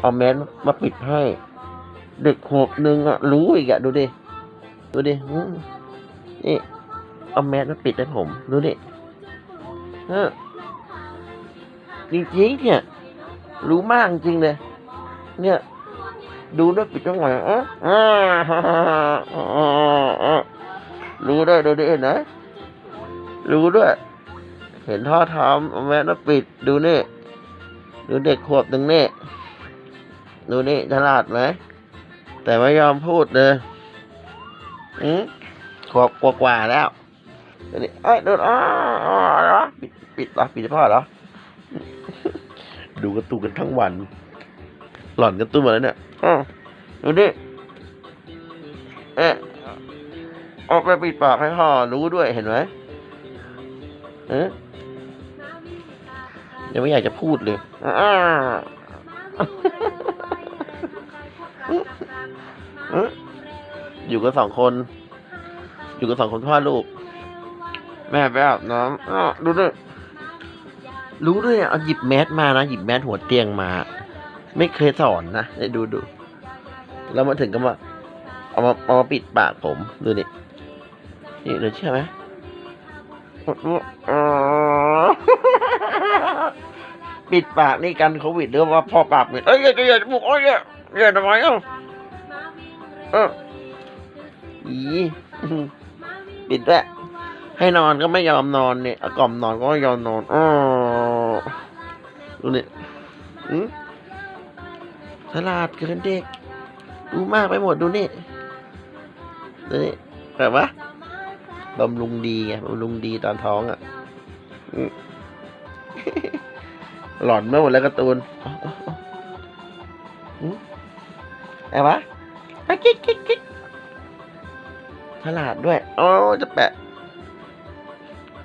เอาแมสมาปิดให้ เด็กหกหนึ่งอะ รู้อีกอะ ดูดิ ดูดินี่ เอาแมสมาปิดให้ผม ดูดิเออจริงๆเนี่ย รู้มากจริงเลย เนี่ย ดูด้วยปิดตรงหนอะอ่ารู้ด้วยดูดิเห็นไหมรู้ด้วย เห็นท่อทำเอาแมสมาปิด ดูนี่ดูเด็กขวบหนึ่งนี่ ดูนี่ฉลาดไหม แต่ไม่ยอมพูดเลยอืมขวบกว่าๆแล้วเดี๋ยวนี้เอ้ยดูอ้าวเหรอปิดปิดเหรอปิดให้พ่อเหรอ ดูการะตูนกันทั้งวัน หล่อนกันตุ้นหมาแล้วเนี่ยอ้าวดูดิเอ๊ะเอาไปปิดปากให้พ่อรู้ด้วยเห็นไหมเอ๊ะยังไม่อยากจะพูดเลยอ้าวเอยู่กันสองคน อยู่กันสองคนพ่อลูก แม่ไปอาบน้ำอ้าวดูด้วยรู้ด้วยเนี่ยเอาหยิบแมสมานะ หยิบแมสหัวเตียงมา ไม่เคยสอนนะได้ดูดูแล้วมาถึงก็มาเอามาเอามาปิดปากผมดูนี่นี่เดี๋ยวเชื่อไหมปิดปากนี่กันโควิดหรือว่าพ่อปากปิดเอ้ยอย่าอย่าบุกเอ้ย อย่าอย่าทำไมเอ้าเอออีปิดด้วยให้นอนก็ไม่ยอมนอนเนี่ยเอากล่อมนอนก็ไม่ยอมนอนอ๋อดูนี่อืมฉลาดเกินเด็กรู้มากไปหมดดูนี่ดูนี่แบบว่าบำรุงดีไงบำรุงดีตอนท้องอะอืมหลอนไม่หมดแล้วการ์ตูน อะไรวะอะกิ๊กกิ๊กกิ๊กฉลาดด้วย โอ้จะแปะ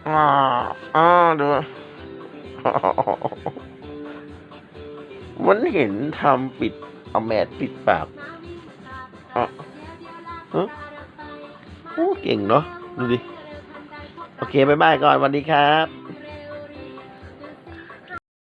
อ่าอ่าดูมันเห็นทำปิด เอาแมสปิดปากอะฮะโอ้เก่งเนาะ ดูดิ โอเคบายบายก่อนสวัสดีครับ